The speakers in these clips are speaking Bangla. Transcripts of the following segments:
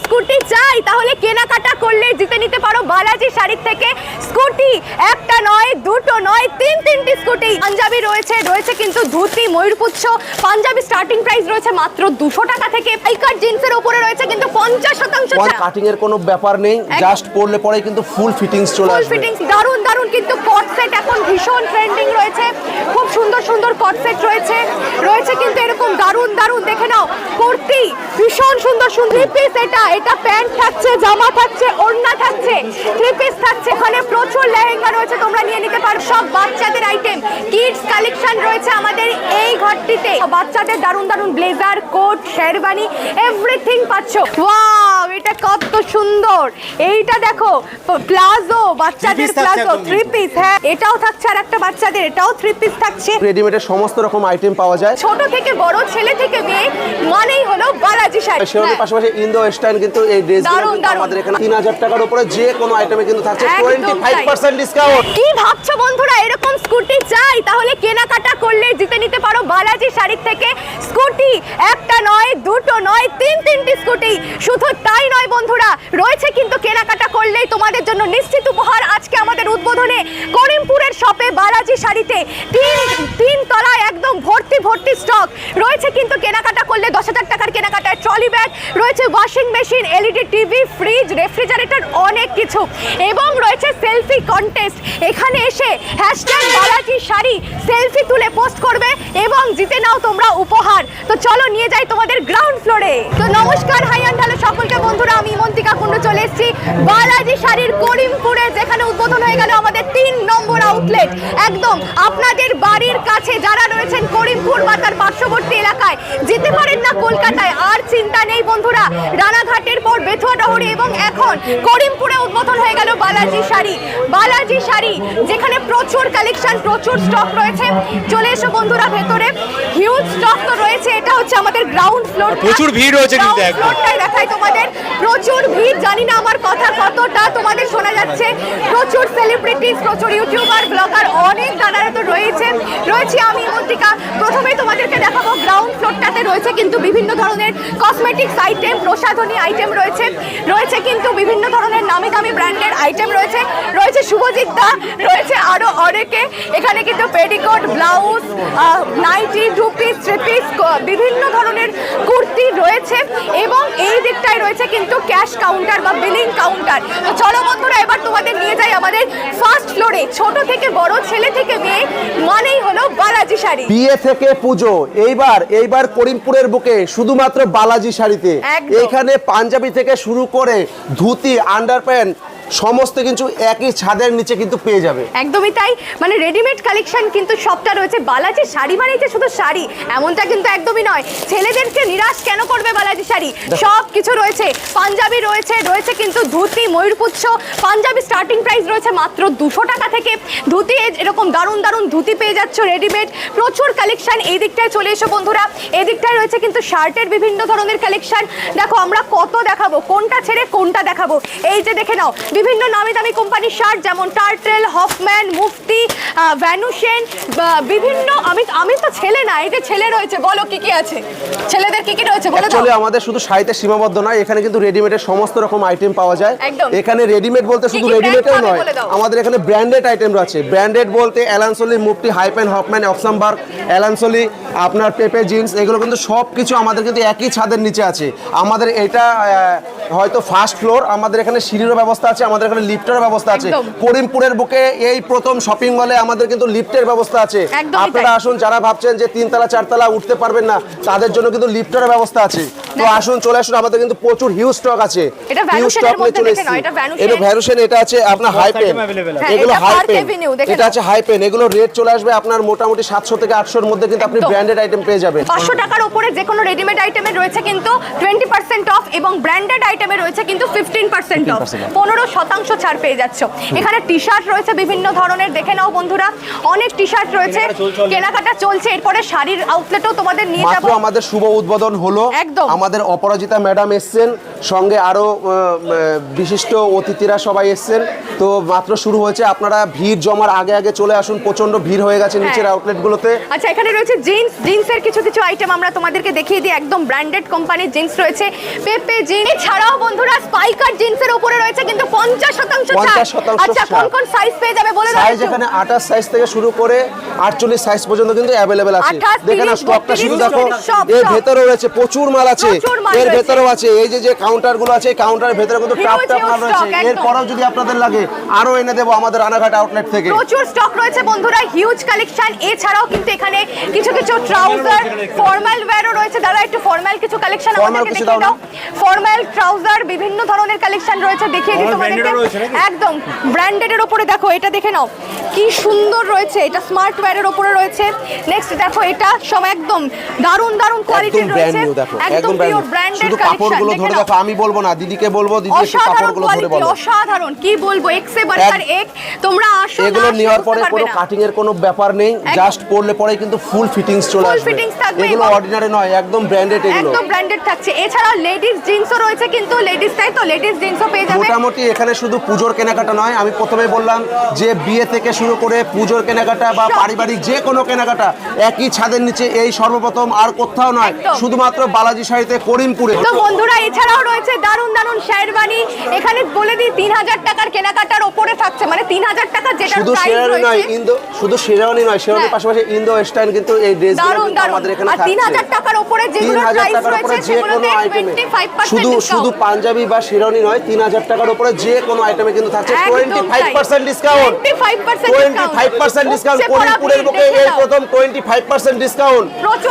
স্কুটি চাই তাহলে কেনাকাটা করলে জিতে নিতে পারো বালাজি শাড়ির থেকে। স্কুটি একটা নয় দুটো নয় তিন তিনটি স্কুটি। পাঞ্জাবি রয়েছে রয়েছে কিন্তু ধুতি ময়ূরপুচ্ছ। পাঞ্জাবি স্টার্টিং প্রাইস রয়েছে মাত্র দুশো টাকা থেকে। পাইকার জিন্সের উপরে রয়েছে কিন্তু পঞ্চাশ শতাংশ কাটিং এর কোনো ব্যাপার নেই জাস্ট পরলে পরে কিন্তু ফুল ফিটিংস চলে আসবে। ফিটিংস দারুণ দারুণ কিন্তু কট সেট এখন ভীষণ ট্রেন্ডিং রয়েছে। খুব সুন্দর সুন্দর কট সেট রয়েছে। রয়েছে কিন্তু এরকম দারুণ দারুণ দেখে নাও কুর্তি ভীষণ সুন্দর সুন্দর পিস এটা। এটা প্যান্ট থাকছে, জামা থাকছে, ওড়না থাকছে, থ্রি পিস থাকছে। এখানে প্রচুর লেহেঙ্গা রয়েছে, তোমরা নিয়ে নিতে পারো। সব বাচ্চাদের আইটেম কিডস কালেকশন রয়েছে আমাদের এই ঘরটিতে। বাচ্চাদের দারুণ দারুণ ব্লেজার কোট শেরবানি এভরিথিং পাচ্ছ। ওয়াও এটা কত সুন্দর। এইটা দেখো প্লাজো বাচ্চাদের প্লাজো থ্রি পিস হ্যাঁ এটাও থাকছে আর একটা বাচ্চাদের এটাও থ্রি পিস থাকছে। রেডিমেডের সমস্ত রকম আইটেম পাওয়া যায়। ছোট থেকে বড় ছেলে থেকে মেয়ে মানেই হলো বালাজি শাড়ি। হ্যাঁ। পাশাপাশি ইন্দো ওয়েস্টার্ন কিন্তু এই ড্রেসগুলো কিন্তু আমাদের এখানে তিন হাজার টাকার উপরে যে কোনো আইটেমে কিন্তু থাকছে একদম টোয়েন্টি ফাইভ তাই। পার্সেন্ট ডিসকাউন্ট কি ভাবছ বন্ধুরা? এরকম স্কুটি চাই তাহলে কেনাকাটা করলে জিতে নিতে পারো বালাজি শাড়ির থেকে। স্কুটি একটা নয় দুটো নয় স্কুটি শুধু তাই নয় বন্ধুরা, রয়েছে কিন্তু কেনাকাটা করলেই তোমাদের জন্য নিশ্চিত উপহার আজকে আমাদের উদ্বোধনে করিমপুরের শপে বালাজি শাড়িতে। তিন তিন তলায় একদম ভর্তি ভর্তি স্টক রয়েছে কিন্তু কেনাকাটা করলে দশ হাজার টাকার কেনাকাটায় ট্রলি ব্যাগ রয়েছে washing machine LED TV fridge refrigerator অনেক কিছু। এবং রয়েছে সেলফি কন্টেস্ট এখানে এসে হ্যাশট্যাগ বালাজি শাড়ি সেলফি তুলে পোস্ট করবে এবং জিতে নাও তোমরা উপহার। তো চলো নিয়ে যাই তোমাদের গ্রাউন্ড ফ্লোরে তো নমস্কার, হাই অ্যান্ড সকলকে। বন্ধুরা, আমি মন্তিকা কুণ্ডু চলে এসেছি। বালাজি শাড়ির করিমপুরে, যেখানে উদ্বোধন হয়ে গেল আমাদের তিন নম্বর আউটলেট একদম আপনাদের বাড়ির কাছে যারা রয়েছেন করিমপুর বা তার পার্শ্ববর্তী এলাকায়, যেতে পারেন না কলকাতায়, আর চিন্তা নেই বন্ধুরা। রানাঘাটের পর বেথুয়া ডহরি এবং এখন করিমপুরে উদ্বোধন হয়ে গেল বালাজি শাড়ি। বালাজি শাড়ি, যেখানে প্রচুর কালেকশন প্রচুর স্টক রয়েছে। চলে এসো বন্ধুরা ভেতরে হিউজ স্টক তো রয়েছে এটা হচ্ছে আমাদের গ্রাউন্ড ফ্লোর প্রচুর ভিড় রয়েছে কিন্তু একদম। ফ্লোরটাই দেখাই তোমাদের। প্রচুর ভিড় জানি না আমার কথা কতটা তোমাদের শোনা যাচ্ছে। প্রচুর সেলিব্রিটিস প্রচুর ইউটিউবার ব্লগার অনেক দাদারা তো রয়েছে। রয়েছে আমি মন্ত্রিকা প্রথমেই তোমাদেরকে দেখাবো গ্রাউন্ড ফ্লোরটাতে রয়েছে কিন্তু বিভিন্ন ধরনের কসমেটিক্স আইটেম প্রসাধনী আইটেম রয়েছে রয়েছে কিন্তু বিভিন্ন ধরনের নামি দামি ব্র্যান্ডের আইটেম রয়েছে রয়েছে শুভজিৎ দা, রয়েছে আরও অনেকে। এখানে কিন্তু petticoat blouse nighty two piece three piece বিভিন্ন ধরনের কুর্তি রয়েছে এবং এই দিকটায় রয়েছে কিন্তু ক্যাশ কাউন্টার বা বিলিং কাউন্টার তো চলো বন্ধুরা, এবার তোমাদের নিয়ে যাই আমাদের ফার্স্ট ফ্লোরে ছোট থেকে বড়, ছেলে থেকে মেয়ে, মানেই হলো বালাজি শাড়ি। বিয়ে থেকে পুজো। এইবার এইবার করিমপুরের বুকে শুধুমাত্র বালাজি শাড়িতে। এখানে পাঞ্জাবি থেকে শুরু করে ধুতি আন্ডার প্যান্ট সমস্ত কিন্তু একই ছাদের নিচে কিন্তু পেয়ে যাবে। একদমই তাই। মানে রেডিমেড কালেকশন কিন্তু সবটা রয়েছে। বালাজি শাড়ি মানেই যে শুধু শাড়ি এমনটা কিন্তু একদমই নয়। ছেলেদেরকে নিরাশ কেন করবে বালাজি শাড়ি? সব কিছু রয়েছে। পাঞ্জাবি রয়েছে রয়েছে কিন্তু ধুতি ময়ূরপুচ্ছ পাঞ্জাবি স্টার্টিং প্রাইস রয়েছে মাত্র দুশো টাকা থেকে। ধুতি এরকম দারুণ দারুণ ধুতি পেয়ে যাচ্ছ রেডিমেড প্রচুর কালেকশন এই দিকটায় চলে এসো বন্ধুরা। এই দিকটায় রয়েছে কিন্তু শার্টের বিভিন্ন ধরনের কালেকশন দেখো আমরা কত দেখাবো কোনটা ছেড়ে কোনটা দেখাবো? এই যে দেখে নাও বিভিন্ন নামি দামি কোম্পানির শার্ট যেমন টার্টেল হফম্যান মুফতি বা বিভিন্ন আমি আমি তো ছেলে না এই যে ছেলে রয়েছে বলো কি কি আছে? ছেলেদের কি কি রয়েছে বলে অ্যাকচুয়ালি আমাদের শুধু শাড়িতে সীমাবদ্ধ নয় এখানে কিন্তু রেডিমেডের সমস্ত রকম আইটেম পাওয়া যায়। এখানে রেডিমেড বলতে শুধু রেডিমেডও নয় আমাদের এখানে ব্র্যান্ডেড আইটেম রয়েছে। ব্র্যান্ডেড বলতে অ্যালানসলি মুফটি হাইপেন হফম্যান অক্সামবার্গ অ্যালানসলি আপনার পেপে জিন্স এগুলো কিন্তু সব কিছু আমাদের কিন্তু একই ছাদের নিচে আছে। আমাদের এটা হয়তো ফার্স্ট ফ্লোর আমাদের এখানে সিঁড়িরও ব্যবস্থা আছে আমাদের এখানে লিফটের ব্যবস্থা আছে। করিমপুরের বুকে এই প্রথম শপিং মলে আমাদের কিন্তু লিফটের ব্যবস্থা আছে। আপনারা আসুন যারা ভাবছেন যে তিনতলা চারতলা উঠতে পারবেন না তাদের জন্য কিন্তু লিফটের ব্যবস্থা আছে। তো আসুন চলে আসুন আমাদের কিন্তু প্রচুর হিউজ স্টক আছে। হিউজ স্টক নিয়ে চলে এসেছি। এটা Vanusen। এটা আছে আপনার হাই পেন। হ্যাঁ, এগুলো হাই পেন এটা আছে হাই পেন এগুলো রেট চলে আসবে আপনার মোটামুটি সাতশো থেকে আটশোর মধ্যে কিন্তু আপনি ব্র্যান্ডেড আইটেম পেয়ে যাবেন। পাঁচশো টাকার উপরে যে কোনো রেডিমেড আইটেমে রয়েছে কিন্তু টোয়েন্টি পার্সেন্ট এবং ব্র্যান্ডেড আইটেমে রয়েছে কিন্তু ফিফটিন পার্সেন্ট অফ পনেরো শতাংশ ছাড় পেয়ে যাচ্ছ। এখানে টি শার্ট রয়েছে বিভিন্ন ধরনের দেখে নাও বন্ধুরা। অনেক টি শার্ট রয়েছে। কেনাকাটা চলছে এরপরে শাড়ির আউটলেটও তোমাদের নিয়ে যাব। আমাদের শুভ উদ্বোধন হলো। একদম। আমাদের অপরাজিতা ম্যাডাম এসছেন। সঙ্গে আরও বিশিষ্ট অতিথিরা সবাই এসছেন। তো মাত্র শুরু হয়েছে। আপনারা ভিড় জমার আগে আগে চলে আসুন। প্রচণ্ড ভিড় হয়ে গেছে নিচের হ্যাঁ। আউটলেটগুলোতে আচ্ছা এখানে রয়েছে জিন্স জিন্সের কিছু কিছু আইটেম আমরা তোমাদেরকে দেখিয়ে দিই। একদম ব্র্যান্ডেড কোম্পানির জিন্স রয়েছে। পেপে এছাড়াও বন্ধুরা কাট জিন্সের উপরে রয়েছে কিন্তু পঞ্চাশ শতাংশ ছাড়। আচ্ছা কোন কোন সাইজ পেয়ে যাবে বলে দাও সাইজ এখানে আঠাশ সাইজ থেকে শুরু করে আটচল্লিশ সাইজ পর্যন্ত কিন্তু অ্যাভেলেবেল আছে। 28, দেখে না স্টকটা শুধু দেখো এর ভেতরে রয়েছে প্রচুর মাল আছে। এর ভেতরেও আছে। এই যে যে কাউন্টারগুলো আছে কাউন্টারের ভেতরে কিন্তু টাপ Huge, টাপ মাল রয়েছে। এরপরেও যদি আপনাদের লাগে আরও এনে দেবো আমাদের রানাঘাট আউটলেট থেকে। প্রচুর স্টক রয়েছে বন্ধুরা হিউজ কালেকশন এছাড়াও কিন্তু এখানে কিছু কিছু ট্রাউজার ফর্মাল ওয়্যারও রয়েছে। দাদা একটু ফর্মাল কিছু কালেকশন আমাদেরকে দেখিয়ে দাও। ফর্মাল ট্রাউজার বিভিন্ন ধরনের কালেকশন রয়েছে দেখিয়ে দিই তোমাদেরকে। একদম ব্র্যান্ডেডের উপরে দেখো এটা দেখে নাও। কি সুন্দর রয়েছে এটা স্মার্ট ওয়্যারের উপরে রয়েছে। নেক্সট দেখো এটা সব একদম দারুণ দারুণ কোয়ালিটির রয়েছে। একদম পিওর ব্র্যান্ডেড শুধু কাপড়গুলো ধরে দেখো আমি বলব না দিদিকে বলব দিদি একটু কাপড়গুলো ধরে বলো। অসাধারণ। কি বলব এক্সে বার্কার এক তোমরা আসো এগুলো নেওয়ার পরে কোনো কাটিং এর কোনো ব্যাপার নেই জাস্ট পরলে পরে কিন্তু ফুল ফিটিংস চলে আসবে। fittings থাকবে এগুলো অর্ডিনারি নয় একদম ব্র্যান্ডেড এগুলো। একদম ব্র্যান্ডেড থাকছে। এছাড়াও লেডিস জিন্সও রয়েছে কিন্তু লেডিস তাই তো? লেডিস জিন্সও পেয়ে যাবে। মোটামুটি এখানে শুধু পুজোর কেনাকাটা নয় আমি প্রথমে বললাম যে বিয়ে থেকে শুরু করে পুজোর কেনাকাটা বা পারিবারিক যে কোনো কেনাকাটা একই ছাদের নিচে এই সর্বপ্রথম আর কোথাও নয় শুধুমাত্র বালাজি শাড়িতে করিমপুরে। তো বন্ধুরা এছাড়াও রয়েছে দারুণ দারুণ শেরবানি এখানে বলে দিই তিন হাজার টাকার কেনাকাটার ওপরে থাকছে। মানে তিন হাজার টাকা যেটা শুধু শেরানি নয় ইন্দো শুধু শেরানি নয় শেরানির হ্যাঁ। পাশাপাশি ইন্দো ওয়েস্টার্ন কিন্তু এই ড্রেসগুলো আমাদের এখানে আর তিন হাজার থাকছে টাকার ওপরে তিন যেগুলো প্রাইস টাকার উপরে রয়েছে সেগুলোতে আইটেমে টোয়েন্টি ফাইভ শুধু শুধু পাঞ্জাবি বা শিরোনি নয় তিন হাজার টাকার উপরে যে কোনো আইটেমে কিন্তু থাকছে। Twenty five percent discount 25% twenty five percent discount করিমপুরের বুকে এই প্রথম twenty five percent discount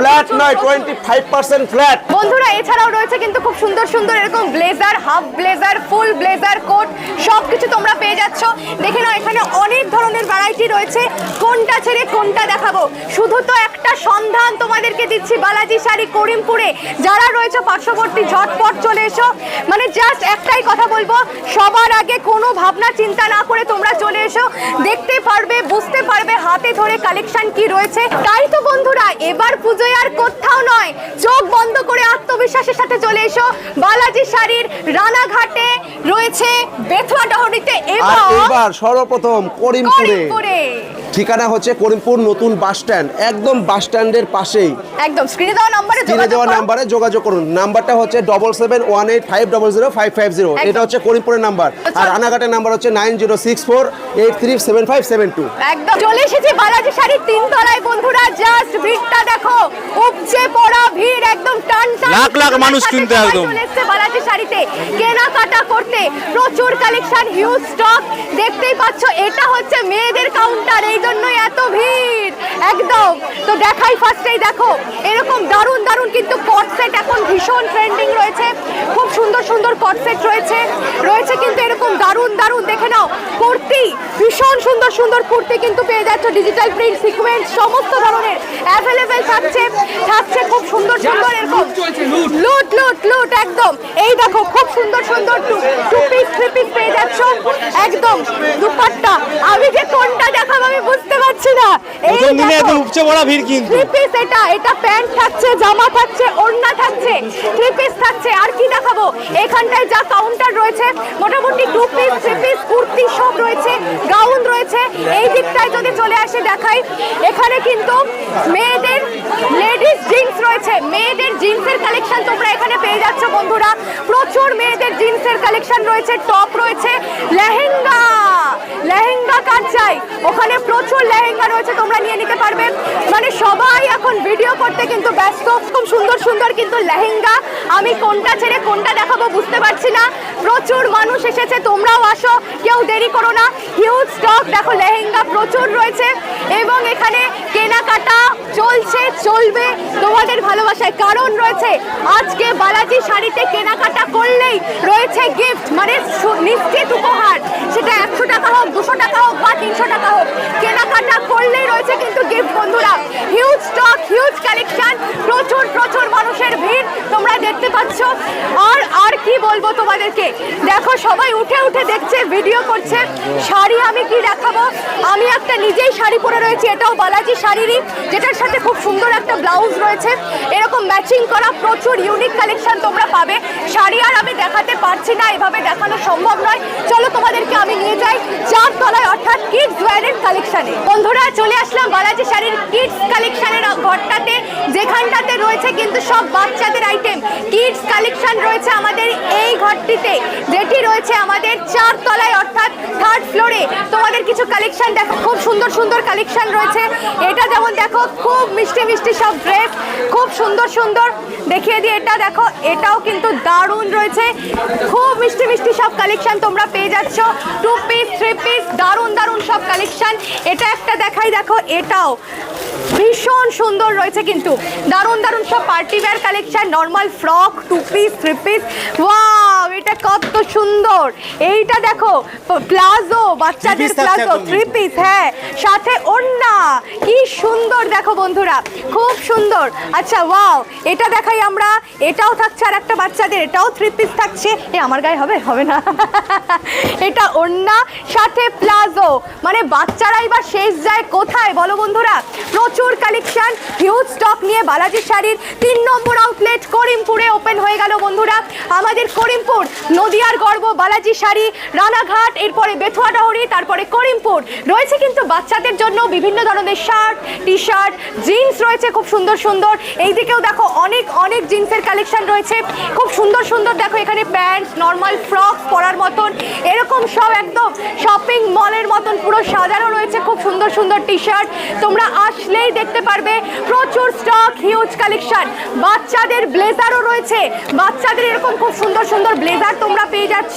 flat নয় টোয়েন্টি ফাইভ পার্সেন্ট ফ্ল্যাট বন্ধুরা এছাড়াও রয়েছে কিন্তু খুব সুন্দর সুন্দর এরকম blazer half blazer full blazer coat সব কিছু তোমরা পেয়ে যাচ্ছ। দেখে নাও এখানে অনেক ধরনের ভ্যারাইটি রয়েছে। কোনটা ছেড়ে কোনটা দেখাবো? শুধু তো একটা সন্ধান তোমাদেরকে দিচ্ছি বালাজি শাড়ি করিমপুরে। যারা রয়েছে পার্শ্ববর্তী ঝটপট চলে এসো। মানে জাস্ট একটাই কথা বলব সবার আগে কোনো ভাবনা চিন্তা না করে তোমরা চলে এসো। দেখতে পারবে বুঝতে পারবে হাতে ধরে কালেকশন কি রয়েছে। তাই তো বন্ধুরা এবার পুজোয় আর কোথাও নয়। চোখ বন্ধ করে আত্মবিশ্বাসের সাথে চলে এসো। বালাজি শাড়ির রানাঘাটে রয়েছে বেথুয়া ডহরিতে এবার সর্বপ্রথম করিমপুরে। করিমপুরে। ঠিকানা হচ্ছে করিমপুর নতুন বাস স্ট্যান্ড একদম বাস স্ট্যান্ডের পাশেই একদম স্ক্রিনে দেওয়া নম্বরে স্ক্রিনে দেওয়া। নাম্বারে যোগাযোগ করুন নাম্বারটা হচ্ছে double seven one eight five double zero five five zero. এটা হচ্ছে করিমপুরের নাম্বার আচ্ছা। আর রানাঘাটের নাম্বার হচ্ছে nine zero six four eight three seven five seven two একদম চলে এসেছি বালাজি শাড়ির তিন তলায় বন্ধুরা জাস্ট ভিড়টা দেখো উপচে পড়া ভিড় একদম টান টান লাখ লাখ মানুষ কিনতে একদম। চলে এসেছে বালাজি শাড়িতে কেনাকাটা করতে প্রচুর কালেকশন হিউজ স্টক দেখতেই পাচ্ছ এটা হচ্ছে মেয়েদের কাউন্টার এই জন্যই এত ভিড়। একদম। তো দেখাই ফার্স্টেই দেখো, এরকম দারুণ দারুণ কিন্তু কট সেট এখন ভীষণ ট্রেন্ডিং রয়েছে। খুব সুন্দর সুন্দর কট সেট রয়েছে। রয়েছে কিন্তু এরকম দারুণ দারুণ, দেখে নাও, কুর্তি, ভীষণ সুন্দর সুন্দর কুর্তি কিন্তু পেয়ে যাচ্ছ। ডিজিটাল প্রিন্ট সিকোয়েন্স সমস্ত ধরনের অ্যাভেলেবেল থাকছে থাকছে খুব সুন্দর সুন্দর, এরকম লুট। লুট লুট একদম। এই দেখো খুব সুন্দর সুন্দর টু পিস থ্রি পিস পেয়ে যাচ্ছ। একদম দুপাট্টা। আমি যে কোনটা দেখাবো আমি বুঝতে পারছি না। এই দিনে এত উপচে পড়া ভিড় কিন্তু। থ্রি পিস এটা এটা প্যান্ট থাকছে জামা থাকছে ওড়না থাকছে থ্রি পিস থাকছে। আর কি দেখাবো? এখানটায় যা কাউন্টার রয়েছে মোটামুটি two piece three piece kurti সব রয়েছে গাউন রয়েছে এই দিকটায় যদি চলে আসে দেখাই, এখানে কিন্তু মেয়েদের লেডিস জিন্স রয়েছে। মেয়েদের জিন্সের কালেকশন তোমরা এখানে পেয়ে যাচ্ছ বন্ধুরা। প্রচুর মেয়েদের জিন্সের কালেকশন রয়েছে, টপ রয়েছে, লেহেঙ্গা। লেহেঙ্গা কার চাই? ওখানে প্রচুর লেহেঙ্গা রয়েছে, তোমরা নিয়ে নিতে পারবে। মানে সবাই এখন ভিডিও করতে কিন্তু ব্যস্ত। খুব সুন্দর সুন্দর কিন্তু লেহেঙ্গা। আমি কোনটা ছেড়ে কোনটা দেখাবো বুঝতে পারছি না। প্রচুর মানুষ এসেছে, তোমরাও আসো। কেউ দেরি করো না। হিউজ স্টক দেখো লেহেঙ্গা প্রচুর রয়েছে। এবং এখানে কেনাকাটা চলছে, চলবে তোমাদের ভালোবাসায়। কারণ রয়েছে, আজকে বালাজি শাড়িতে কেনাকাটা করলেই রয়েছে গিফট মানে নিশ্চিত উপহার। সেটা একশো টাকা হোক দুশো টাকা হোক বা তিনশো টাকা হোক, কেনাকাটা করলেই রয়েছে কিন্তু গিফট বন্ধুরা। হিউজ স্টক হিউজ কালেকশন প্রচুর প্রচুর মানুষের ভিড় তোমরা দেখতে পাচ্ছ। আর আর কি বলব তোমাদেরকে? দেখো, সবাই উঠে উঠে দেখছে ভিডিও করছে। শাড়ি আমি কি দেখাবো? আমি একটা নিজেই শাড়ি পরে রয়েছি, এটাও বালাজি শাড়িরই, যেটার সাথে খুব সুন্দর একটা ব্লাউজ রয়েছে। এরকম ম্যাচিং করা প্রচুর ইউনিক কালেকশন তোমরা পাবে। শাড়ি আর আমি দেখাতে পারছি না, এভাবে দেখানো সম্ভব নয় চলো তোমাদেরকে আমি নিয়ে যাই চার তলায় অর্থাৎ কিডস ওয়্যারের কালেকশনে বন্ধুরা চলে আসলাম বালাজি শাড়ির কিডস কালেকশনের ঘরটাতে যেখানটাতে রয়েছে কিন্তু সব বাচ্চাদের আইটেম কিডস কালেকশন রয়েছে আমাদের এই ঘরটিতে, যেটি রয়েছে আমাদের চার তলায় অর্থাৎ থার্ড ফ্লোরে তোমাদের কিছু কালেকশন দেখো, খুব সুন্দর সুন্দর কালেকশন রয়েছে। এটা যেমন দেখো, খুব মিষ্টি মিষ্টি সব ড্রেস খুব সুন্দর সুন্দর। দেখিয়ে দিই, এটা দেখো, এটাও কিন্তু দারুণ রয়েছে। খুব মিষ্টি মিষ্টি সব কালেকশন তোমরা পেয়ে যাচ্ছ। টু পিস থ্রি পিস দারুণ দারুণ সব কালেকশন এটা একটা দেখাই, দেখো, এটাও। ভীষণ সুন্দর রয়েছে কিন্তু। দারুণ দারুণ সব party wear collection normal frock two piece three piece wow এটা কত সুন্দর। এইটা দেখো প্লাজো বাচ্চাদের প্লাজো থ্রি পিস হ্যাঁ। সাথে ওন্না কি সুন্দর দেখো বন্ধুরা খুব সুন্দর। আচ্ছা ওয়াও এটা দেখাই আমরা এটাও থাকছে আর একটা বাচ্চাদের এটাও থ্রি পিস থাকছে। এ আমার গায়ে হবে? হবে না। এটা ওন্না সাথে প্লাজো। মানে বাচ্চারাই বা শেষ যায় কোথায়? বলো বন্ধুরা প্রচুর কালেকশন হিউজ স্টক নিয়ে বালাজি শাড়ির তিন নম্বর আউটলেট করিমপুরে ওপেন হয়ে গেল বন্ধুরা। আমাদের করিমপুর নদিয়ার গর্ব, বালাজি শাড়ি, রানাঘাট, এরপরে বেথুয়া ডহরি, তারপরে করিমপুর। রয়েছে কিন্তু বাচ্চাদের জন্য বিভিন্ন ধরনের শার্ট টি শার্ট জিন্স রয়েছে খুব সুন্দর সুন্দর। এই দিকেও দেখো অনেক অনেক জিন্সের কালেকশন রয়েছে। খুব সুন্দর সুন্দর দেখো এখানে প্যান্ট, নর্মাল ফ্রক পরার মতন। এরকম সব একদম শপিং মলের মতন পুরো সাজানো রয়েছে খুব সুন্দর সুন্দর টি শার্ট তোমরা আসলেই দেখতে পারবে প্রচুর স্টক হিউজ কালেকশন বাচ্চাদের ব্লেজারও রয়েছে। বাচ্চাদের এরকম খুব সুন্দর সুন্দর ব্লেজার তোমরা পেয়ে যাচ্ছ।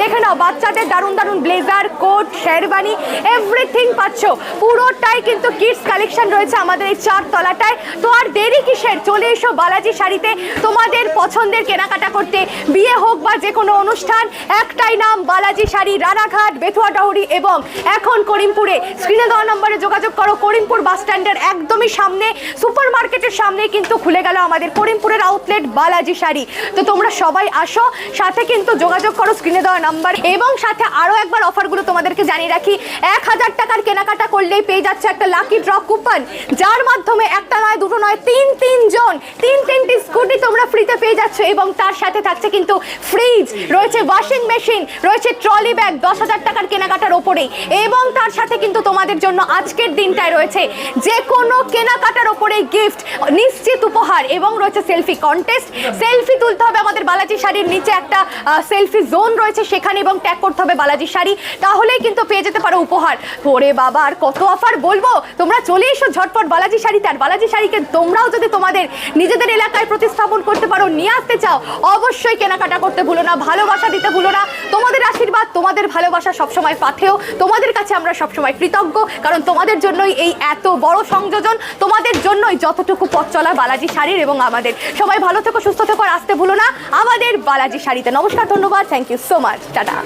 দেখে নাও, বাচ্চাদের দারুণ দারুণ ব্লেজার কোট শেরবানি এভরিথিং পাচ্ছ। পুরোটাই কিন্তু কিডস কালেকশন রয়েছে আমাদের এই চার তলাটায় তো আর দেরি কিসের? চলে এসো বালাজি শাড়িতে। তোমাদের পছন্দের কেনাকাটা করতে বিয়ে হোক বা যে কোনো অনুষ্ঠান, একটাই নাম বালাজি শাড়ি, রানাঘাট, বেথুয়া ডাউরি এবং এখন করিমপুরে। স্ক্রিনে দেওয়া নম্বরে যোগাযোগ করো, করিমপুর বাস স্ট্যান্ডের একদমই সামনে। সুপার মার্কেটের সামনে কিন্তু খুলে গেল আমাদের করিমপুরের আউটলেট বালাজি শাড়ি। তো তোমরা সবাই আসো, সাথে কিন্তু যোগাযোগ করো স্ক্রিনে দেওয়া নাম্বার এবং সাথে আরও একবার অফারগুলো তোমাদেরকে জানিয়ে রাখি। এক হাজার টাকার কেনাকাটা করলেই পেয়ে যাচ্ছে একটা লাকি ড্র কুপন যার মাধ্যমে একটা নয়, দুটো নয়, তিন তিন জন, তিন, তিনটি স্কুটি তোমরা ফ্রিতে পেয়ে যাচ্ছ এবং তার সাথে থাকছে কিন্তু ফ্রিজ রয়েছে ওয়াশিং মেশিন রয়েছে ট্রলি ব্যাগ দশ হাজার টাকার কেনাকাটার ওপরেই এবং তার সাথে কিন্তু তোমাদের জন্য আজকের দিনটায় রয়েছে যে কোনো কেনাকাটার ওপরে গিফট নিশ্চিত উপহার এবং রয়েছে সেলফি কন্টেস্ট সেলফি তুলতে হবে আমাদের বালাজি শাড়ির নিচে একটা সেলফি জোন রয়েছে সেখানে এবং ট্যাগ করতে হবে বালাজি শাড়ি। তাহলেই কিন্তু পেয়ে যেতে পারো উপহার। ওরে বাবা, আর কত অফার বলব? তোমরা চলে এসো ঝটপট বালাজি শাড়িতে। আর বালাজি শাড়িকে তোমরাও যদি তোমাদের নিজেদের এলাকায় প্রতিস্থাপন করতে পারো, নিয়ে আসতে চাও, অবশ্যই কেনাকাটা করতে ভুলো না, ভালোবাসা দিতে ভুলো না। তোমাদের আশীর্বাদ, তোমাদের ভালোবাসা সবসময় পাথেও তোমাদের কাছে আমরা সবসময় কৃতজ্ঞ, কারণ তোমাদের জন্যই এই এত বড় সংযোজন। তোমাদের জন্যই যতটুকু পথ চলা বালাজি শাড়ির এবং আমাদের। সবাই ভালো থেকো, সুস্থ থেকো আসতে ভুলো না। আমাদের বালাজি শাড়িতে নমস্কার ধন্যবাদ। Thank you so much tata.